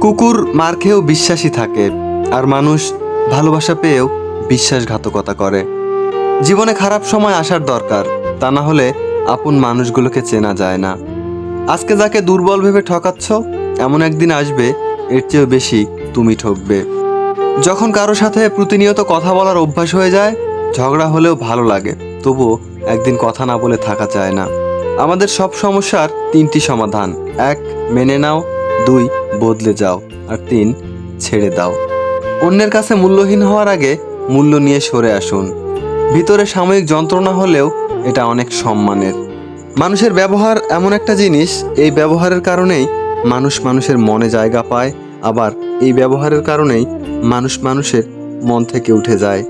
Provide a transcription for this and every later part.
কুকুর মার খেয়েও বিশ্বাসী থাকে আর মানুষ ভালোবাসা পেয়েও বিশ্বাসঘাতকতা করে। জীবনে খারাপ সময় আসার দরকার, তা না হলে আপন মানুষগুলোকে চেনা যায় না। আজকে যাকে দুর্বল ভেবে ঠকাচ্ছ, এমন একদিন আসবে, এর চেয়েও বেশি তুমি ঠকবে। যখন কারও সাথে প্রতিনিয়ত কথা বলার অভ্যাস হয়ে যায়, ঝগড়া হলেও ভালো লাগে, তবুও একদিন কথা না বলে থাকা যায় না। আমাদের সব সমস্যার তিনটি সমাধান। এক, মেনে নাও। দুই, বদলে যাও, আর তিন, ছেড়ে দাও। অন্যের কাছে মূল্যহীন হওয়ার আগে মূল্য নিয়ে সরে আসুন। ভিতরে সাময়িক যন্ত্রণা হলেও এটা অনেক সম্মানের। মানুষের ব্যবহার এমন একটা জিনিস, এই ব্যবহারের কারণেই মানুষ মানুষের মনে জায়গা পায়, আবার এই ব্যবহারের কারণেই মানুষ মানুষের মন থেকে উঠে যায়।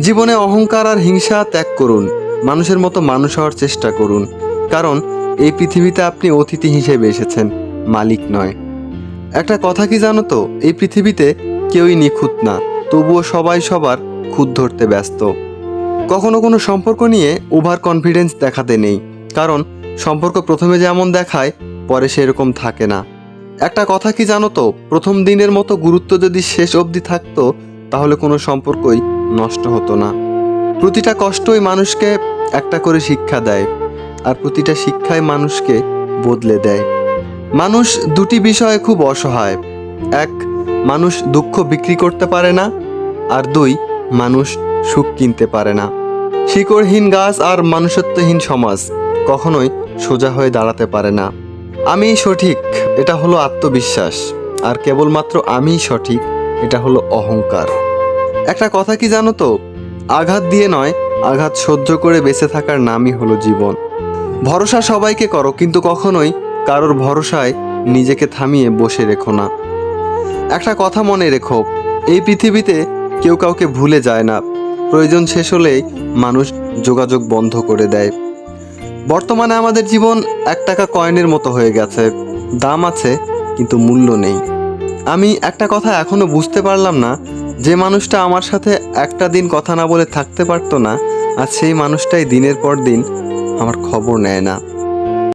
জীবনে অহংকার আর হিংসা ত্যাগ করুন, মানুষের মতো মানুষ হওয়ার চেষ্টা করুন, কারণ এই পৃথিবীতে আপনি অতিথি হিসেবে এসেছেন। মালিক নয়। একটা কথা কি জানো তো? এই পৃথিবীতে কেউই নিখুঁত না, তবুও সবাই সবার খুদ ধরতে ব্যস্ত। কখনো কোনো সম্পর্ক নিয়ে ওভার কনফিডেন্স দেখাতে নেই, কারণ সম্পর্ক প্রথমে যেমন দেখায়, পরে সেরকম থাকে না। একটা কথা কি জানো তো? প্রথম দিনের মতো গুরুত্ব যদি শেষ অবধি থাকতো, তাহলে কোনো সম্পর্কই নষ্ট হতো না। প্রতিটা কষ্টই মানুষকে একটা করে শিক্ষা দেয়, আর প্রতিটা শিক্ষায় মানুষকে বদলে দেয়। মানুষ দুটি বিষয়ে খুব অসহায়। এক, মানুষ দুঃখ বিক্রি করতে পারে না, আর দুই, মানুষ সুখ কিনতে পারে না। শিকড়হীন গাছ আর মানুষত্বহীন সমাজ কখনোই সোজা হয়ে দাঁড়াতে পারে না। আমি সঠিক, এটা হলো আত্মবিশ্বাস, আর কেবলমাত্র আমিই সঠিক, এটা হলো অহংকার। একটা কথা কি জানো তো? আঘাত দিয়ে নয়, আঘাত সহ্য করে বেঁচে থাকার নামই হলো জীবন। ভরসা সবাইকে করো, কিন্তু কখনোই কারোর ভরসায় নিজেকে থামিয়ে বসে রেখো না। একটা কথা মনে রেখো, এই পৃথিবীতে কেউ কাউকে ভুলে যায় না। প্রয়োজন শেষ হলেই মানুষ যোগাযোগ বন্ধ করে দেয়। বর্তমানে আমাদের জীবন এক টাকা কয়েনের মতো হয়ে গেছে। দাম আছে, কিন্তু মূল্য নেই। আমি একটা কথা এখনও বুঝতে পারলাম না, যে মানুষটা আমার সাথে একটা দিন কথা না বলে থাকতে পারতো না, আর সেই মানুষটাই দিনের পর দিন আমার খবর নেয় না।